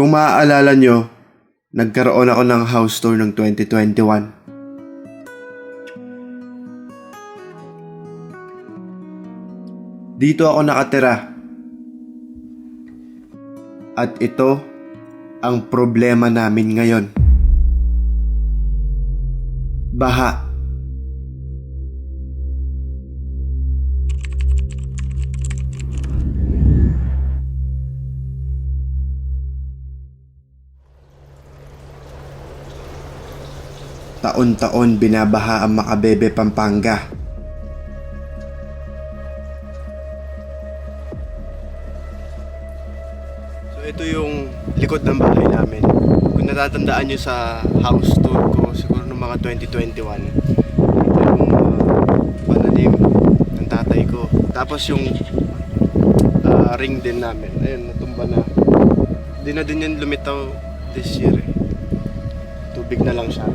Kung maaalala nyo, nagkaroon ako ng house tour ng 2021. Dito ako nakatira. At ito ang problema namin ngayon. Baha. Taon-taon binabaha ang Makabebe, Pampanga. So ito yung likod ng bahay namin. Kung natatandaan nyo sa house tour ko, siguro ng mga 2021, ito yung uh, pananim ng tatay ko. Tapos yung uh, ring din namin, ayun, natumba na. Hindi na din yan lumitaw this year eh. Tubig na lang siya.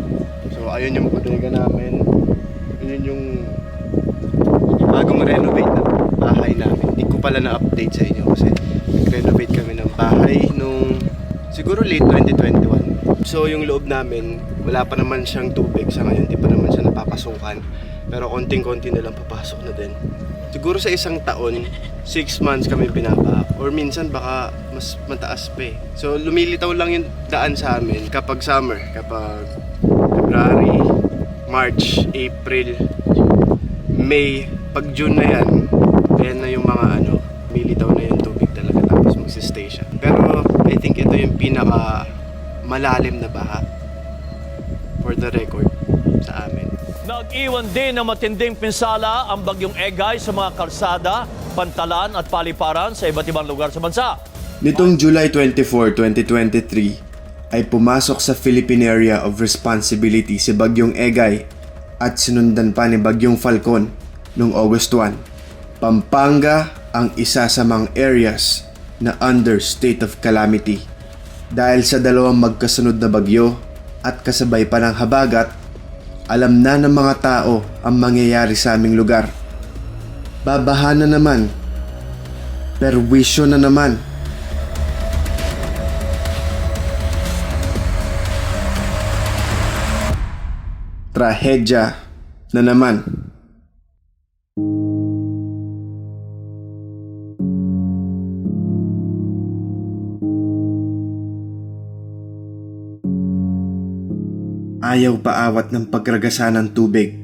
Ayun yung bodega namin. Yun yung bagong renovate na bahay namin. Hindi ko pala na-update sa inyo kasi nag-renovate kami ng bahay nung siguro late 2021. So yung loob namin, wala pa naman siyang tubig sa ngayon, hindi pa naman siya napapasukan. Pero konting-konti na lang papasok na din. Siguro sa isang taon, 6 months kami pinapa or minsan baka mas mataas pa eh. So lumilitaw lang yung daan sa amin kapag summer, kapag February, March, April, May, pag June na yan, ayan na yung mga ano, militaw na yung tubig talaga tapos magsistay siya. Pero I think ito yung pinaka malalim na baha for the record sa amin. Nag-iwan din ng matinding pinsala ang bagyong Egay sa mga kalsada, pantalan at paliparan sa iba't ibang lugar sa bansa. Nitong July 24, 2023 ay pumasok sa Philippine Area of Responsibility si Bagyong Egay at sinundan pa ni Bagyong Falcon noong August 1. Pampanga ang isa sa mga areas na under state of calamity dahil sa dalawang magkasunod na bagyo at kasabay pa ng habagat alam na ng mga tao ang mangyayari sa aming lugar. Babaha na naman. Perwisyo na naman. Trahedya na naman. Ayaw paawat ng pagragasa ng tubig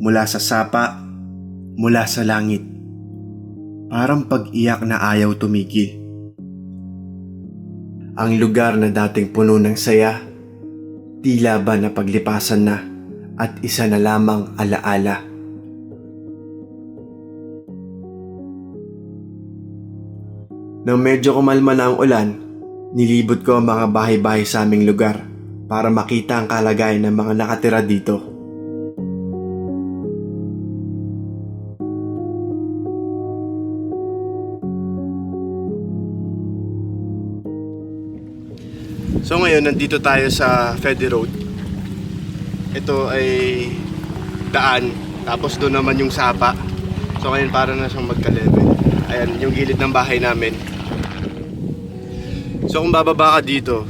mula sa sapa, mula sa langit. Parang pag-iyak na ayaw tumigil. Ang lugar na dating puno ng saya, tila ba na paglipasan na at isa na lamang alaala. Nang medyo kumalma na ang ulan, nilibot ko ang mga bahay-bahay sa aming lugar para makita ang kalagayan ng mga nakatira dito. So ngayon, nandito tayo sa Fede Road. Ito ay daan, tapos doon naman yung sapa. So ngayon para na siyang magka-level. Ayan, yung gilid ng bahay namin. So kung bababa ka dito,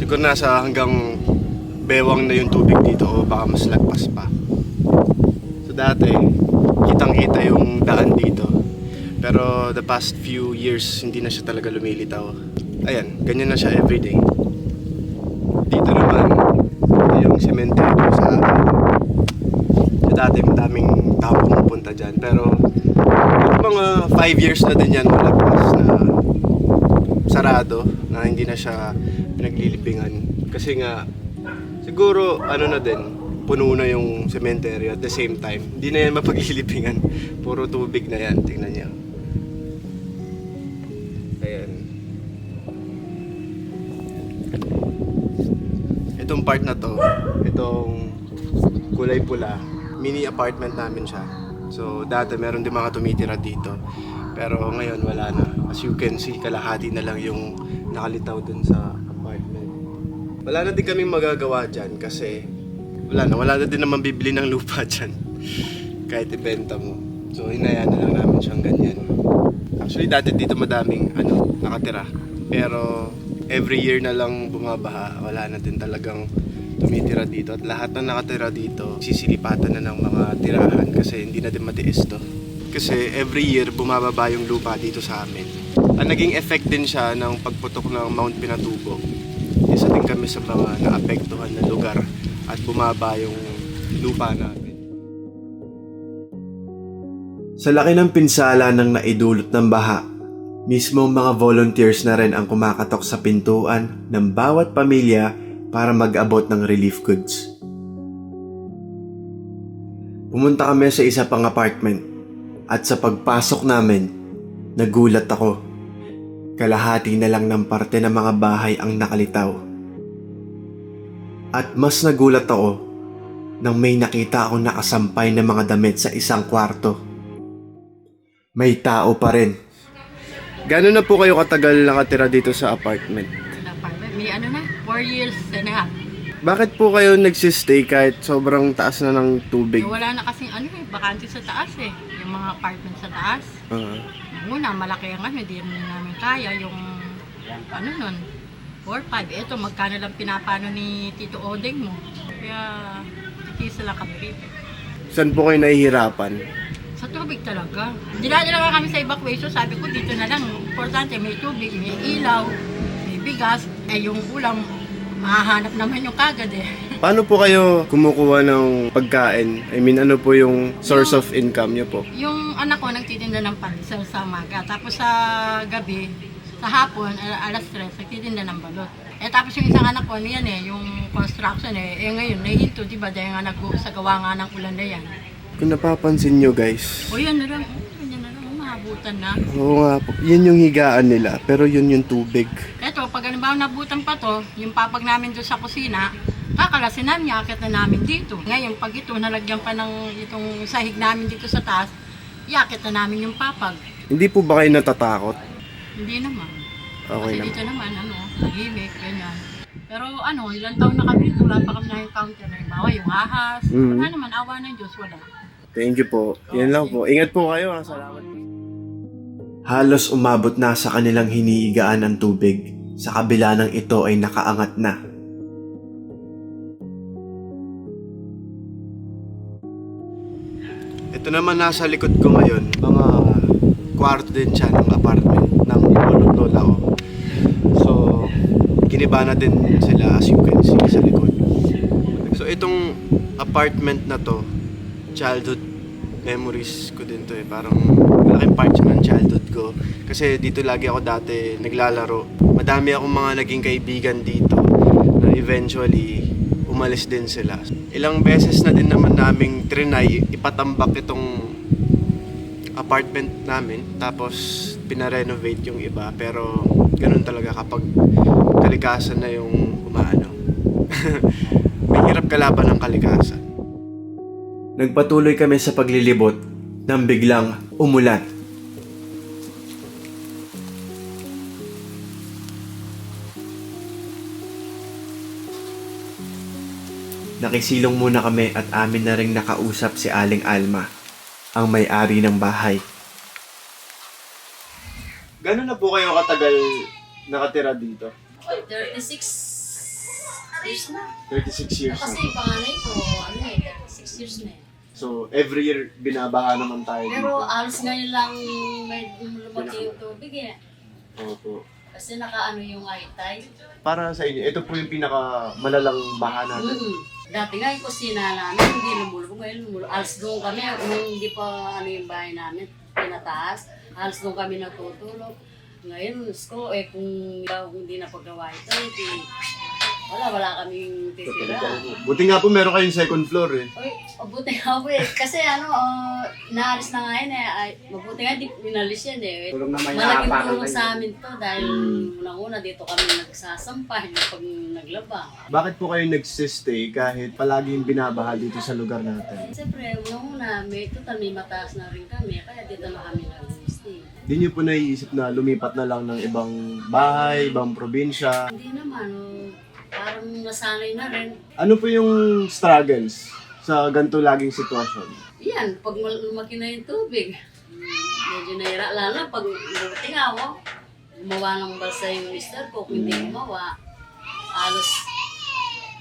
siguro nasa hanggang bewang na yung tubig dito o baka mas lagpas pa. So dati, kitang-kita yung daan dito. Pero the past few years, hindi na siya talaga lumilitaw. Ayan, ganyan na siya everyday. Cemetery sa So dati madaming tao pumupunta dyan. Pero mga 5 years na din yan malagpas na sarado na hindi na siya pinaglilibingan. Kasi nga, siguro ano na din, puno na yung cemetery at the same time. Hindi na yan mapaglilibingan. Puro tubig na yan. Tingnan niyo. Part na to, itong kulay pula, mini apartment namin siya. So dati meron din mga tumitira dito. Pero ngayon wala na. As you can see, kalahati na lang yung nakalitaw dun sa apartment. Wala na din kaming magagawa dyan kasi wala na. Wala na din naman bibili ng lupa dyan. Kahit ibenta mo. So hinayaan na lang namin siyang ganyan. Actually dati dito madaming ano, nakatira. Pero every year na lang bumabaha, wala na din talagang tumitira dito. At lahat na nakatira dito, sisilipatan na ng mga tirahan kasi hindi na din matiis to. Kasi every year bumababa yung lupa dito sa amin. Ang naging effect din siya ng pagputok ng Mount Pinatubo. Isa din kami sa mga naapektuhan na lugar at bumaba yung lupa namin. Sa laki ng pinsala ng naidulot ng baha, mismo mga volunteers na rin ang kumakatok sa pintuan ng bawat pamilya para mag-abot ng relief goods. Pumunta kami sa isa pang apartment at sa pagpasok namin, nagulat ako. Kalahati na lang ng parte ng mga bahay ang nakalitaw. At mas nagulat ako nang may nakita akong nakasampay na mga damit sa isang kwarto. May tao pa rin. Gano'n na po kayo katagal nakatira dito sa apartment? apartment. May ano na, 4 years and a half. Bakit po kayo nagsistay kahit sobrang taas na ng tubig? Eh, wala na kasing ano eh, bakante sa taas eh. Yung mga apartment sa taas. Ah, Una, malaki ang ano, hindi namin kaya yung ano nun, 4-5. Ito, magkano lang pinapano ni Tito Odeng mo. Kaya, tikisa lang kami saan po kayo nahihirapan? Sa tubig talaga. Dinadala kami sa evacuation, sabi ko dito na lang. Importante, may tubig, may ilaw, may bigas. Eh, yung ulam, mahahanap naman yung kagad eh. Paano po kayo kumukuha ng pagkain? I mean, ano po yung source of income niyo po? Yung anak ko nagtitinda ng pandesal sa maga. Tapos sa gabi, sa hapon, al- alas 3, nagtitinda ng balot. Eh tapos yung isang anak ko, ano yan eh, yung construction eh. Eh ngayon, nahinto, di ba? Dahil nga nag sa gawa nga ng ulan na yan. Kung napapansin nyo guys, O yan na lang, oh, yan na lang, mahabutan na. oo nga po, yan yung higaan nila, pero yun yung tubig. Eto, pag halimbawa nabutan pa to, yung papag namin doon sa kusina, kakalasin namin, yakit na namin dito. Ngayon, pag ito, nalagyan pa ng itong sahig namin dito sa taas, yakit na namin yung papag. Hindi po ba kayo natatakot? Hindi naman. Okay Kasi naman. dito naman, ano, tahimik, ganyan. Pero ano, ilang taon na kami wala pa kami na-encounter na yung bawa, yung ahas. Mm. Wala naman, awa ng Diyos, wala. Thank you po. Yan lang po. Ingat po kayo ha. Salamat. Halos umabot na sa kanilang hinihigaan ang tubig. Sa kabila ng ito ay nakaangat na. Ito naman nasa likod ko ngayon, mga kwarto din siya ng apartment ng lolo't lola ko. So, giniba na din sila as you can see sa likod. So, itong apartment na to, childhood memories ko din to eh. Parang malaking part siya ng childhood ko. Kasi dito lagi ako dati naglalaro. Madami akong mga naging kaibigan dito na eventually umalis din sila. Ilang beses na din naman naming trinay ipatambak itong apartment namin. Tapos pinarenovate yung iba. Pero ganun talaga kapag kalikasan na yung umaano. May hirap kalaban ng kalikasan. Nagpatuloy kami sa paglilibot nang biglang umulan. Nakisilong muna kami at amin na rin nakausap si Aling Alma, ang may-ari ng bahay. Gano'n na po kayo katagal nakatira dito? 36 years na. 36 years Kasi na. panganay ko, ano eh, 36 years na eh. So, every year binabaha naman tayo Pero dito. alos ngayon lang may lumaki yung tubig eh. Opo. Kasi nakaano yung itay. Para sa inyo, ito po yung pinaka malalang baha natin. Mm. Dati nga yung kusina namin, hindi lumulubog. Ngayon lumulubog. Alas doon kami, nung hindi pa ano yung bahay namin, pinataas. Alas doon kami natutulog. Ngayon, sko, eh kung hindi na paggawa ito, eh, wala, wala kaming titira. Buti nga po meron kayong second floor eh. Uy, mabuti nga po eh. Kasi ano, uh, naalis na nga yun eh. Ay, mabuti nga di inalis yan eh. Tulong na Malaking tulong sa amin to dahil Mm. unang-una dito kami nagsasampah yung pag naglaba. Bakit po kayo nagsistay kahit palaging binabaha dito sa lugar natin? Siyempre, unang-una, may total may mataas na rin kami, kaya dito na kami nag-stay. Hindi niyo po naiisip na lumipat na lang ng ibang bahay, ibang probinsya? Hindi naman, oh, parang nasanay na rin. Ano po yung struggles sa ganito laging sitwasyon? Yan, pag lumaki na yung tubig, medyo nahira. Lalo na pag buti nga mo, gumawa ng balsa yung mister ko, kung hindi gumawa, halos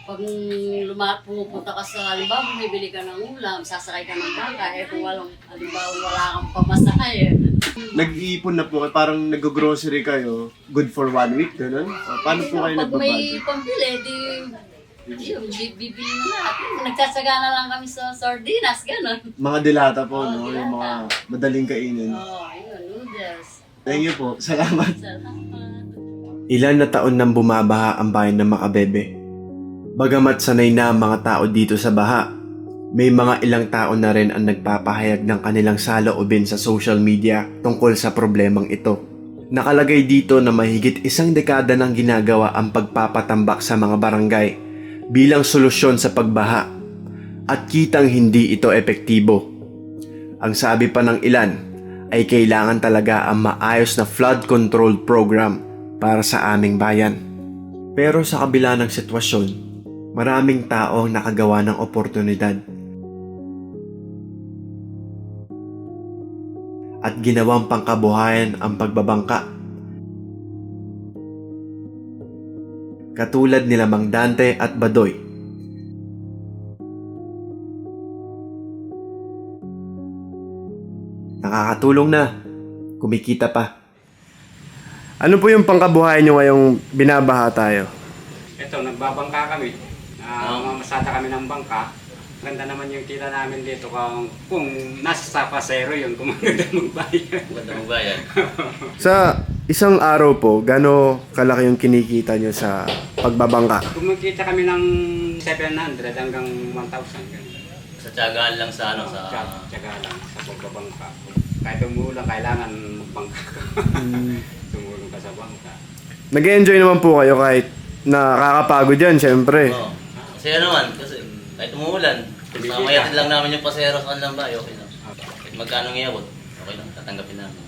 pag luma, pumupunta ka sa, halimbawa, bumibili ka ng ulam, sasakay ka ng bangka, eh kung walang, halimbawa, wala kang pamasahe, eh. Nag-iipon na po kayo, parang nag-grocery kayo, good for one week, ganun? O, paano po kayo Pag may nagbabudget? pambili, di, yun, di, bibili na natin. Nagsasaga na lang kami sa sardinas, gano'n. Mga dilata po, Oh, no? dilata. Yung mga madaling kainin. Oo, oh, yun, noodles. Thank you po. Salamat. Salamat. Ilan na taon nang bumabaha ang bayan ng Makabebe. Bagamat sanay na ang mga tao dito sa baha, may mga ilang tao na rin ang nagpapahayag ng kanilang saloobin sa social media tungkol sa problemang ito. Nakalagay dito na mahigit isang dekada nang ginagawa ang pagpapatambak sa mga barangay bilang solusyon sa pagbaha at kitang hindi ito epektibo. Ang sabi pa ng ilan ay kailangan talaga ang maayos na flood control program para sa aming bayan. Pero sa kabila ng sitwasyon, maraming tao ang nakagawa ng oportunidad. At ginawang pangkabuhayan ang pagbabangka. Katulad nila Mang Dante at Badoy Nakakatulong na. Kumikita pa. Ano po yung pangkabuhayan nyo ngayong binabaha tayo? Ito, nagbabangka kami. Uh, Mamasada kami ng bangka. Ganda naman yung kita namin dito kung, kung nasa sa pasero yun, kung maganda magbayad. Maganda magbayad. Sa isang araw po, gano kalaki yung kinikita nyo sa pagbabangka? Kumikita kami ng 700 hanggang 1,000. ganun. Sa tiyagaan lang sa ano, sa... Tiyag, tiyaga lang sa pagbabangka. Kahit umuulan, kailangan magbangka ka. Tumulong ka sa bangka. Nag-enjoy naman po kayo kahit nakakapagod yan, syempre. Oo. Kasi ano naman, kasi kahit umuulan, mamayatid lang namin yung pasero sa kanilang bahay, okay lang. Kahit magkano ngiyabot, okay lang, tatanggapin namin.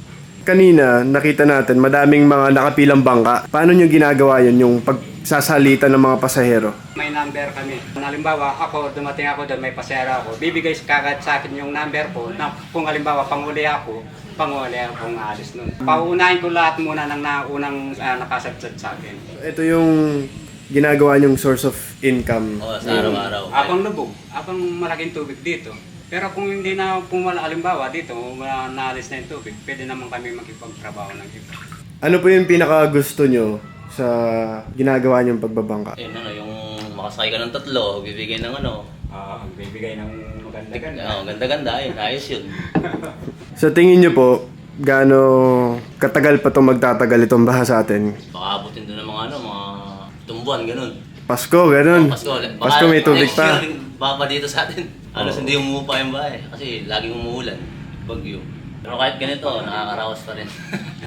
Kanina, nakita natin madaming mga nakapilang bangka. Paano nyo ginagawa yun, yung pagsasalita ng mga pasahero? May number kami. Halimbawa, ako, dumating ako doon, may pasera ako. Bibigay kagad sa akin yung number ko na kung halimbawa, panguli ako, panguli akong alis nun. Pauunahin ko lahat muna ng naunang uh, nakasadsad sa akin. Ito yung ginagawa nyong source of income. Oo, sa araw-araw. Abang lubog, abang malaking tubig dito. Pero kung hindi na, kung wala, halimbawa dito, wala naalis na yung tubig, pwede naman kami makipagtrabaho ng iba. Ano po yung pinaka gusto nyo sa ginagawa nyong pagbabangka? Yun, ano, yung makasakay ka ng tatlo, bibigay ng ano, Ah, bibigay ng maganda-ganda. oh, ganda-ganda, ayun, ayos yun. Sa tingin nyo po, gaano katagal pa itong magtatagal itong baha sa atin? Baka doon ng mga ano, mga tumbuan, ganun. Pasko, ganun. Pasko, ulit. Baka Pasko may tubig next pa. year, baka pa dito sa atin. Halos hindi umuupa yung bahay. Kasi laging umuulan. Bagyo. Pero kahit ganito, nakakarawas pa rin.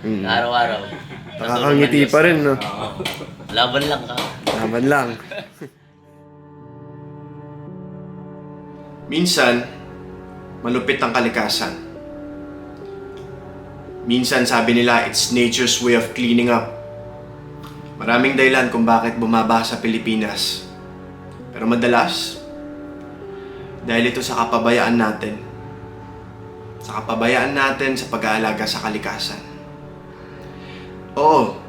Mm. Araw-araw. Nakakangiti pa rin, no? Oo. Laban lang ka. Naman lang. Minsan, malupit ang kalikasan. Minsan sabi nila, it's nature's way of cleaning up. Maraming dahilan kung bakit bumaba sa Pilipinas. Pero madalas, dahil ito sa kapabayaan natin. Sa kapabayaan natin sa pag-aalaga sa kalikasan. Oo,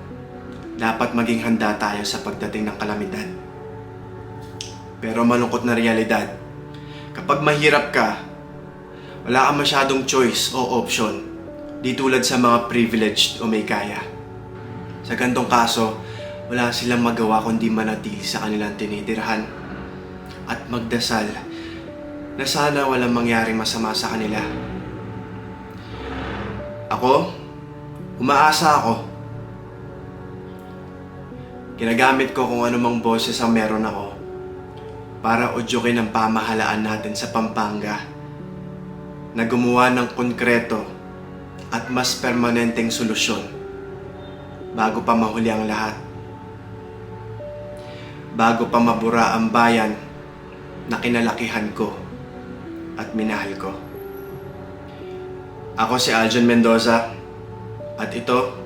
dapat maging handa tayo sa pagdating ng kalamidad. Pero malungkot na realidad, kapag mahirap ka, wala kang masyadong choice o option di tulad sa mga privileged o may kaya. Sa gantong kaso, wala silang magawa kundi manatili sa kanilang tinitirahan at magdasal na sana walang mangyaring masama sa kanila. Ako, umaasa ako Ginagamit ko kung anumang boses ang meron ako para udyukin ang pamahalaan natin sa Pampanga na gumawa ng konkreto at mas permanenteng solusyon bago pa mahuli ang lahat. Bago pa mabura ang bayan na kinalakihan ko at minahal ko. Ako si Aljon Mendoza at ito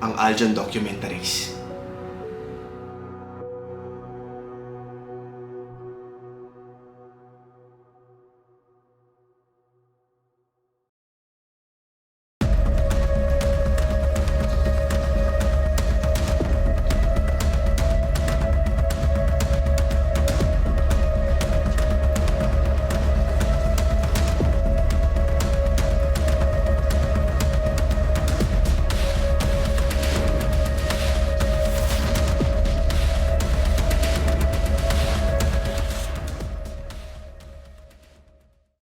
ang Aljon Documentaries.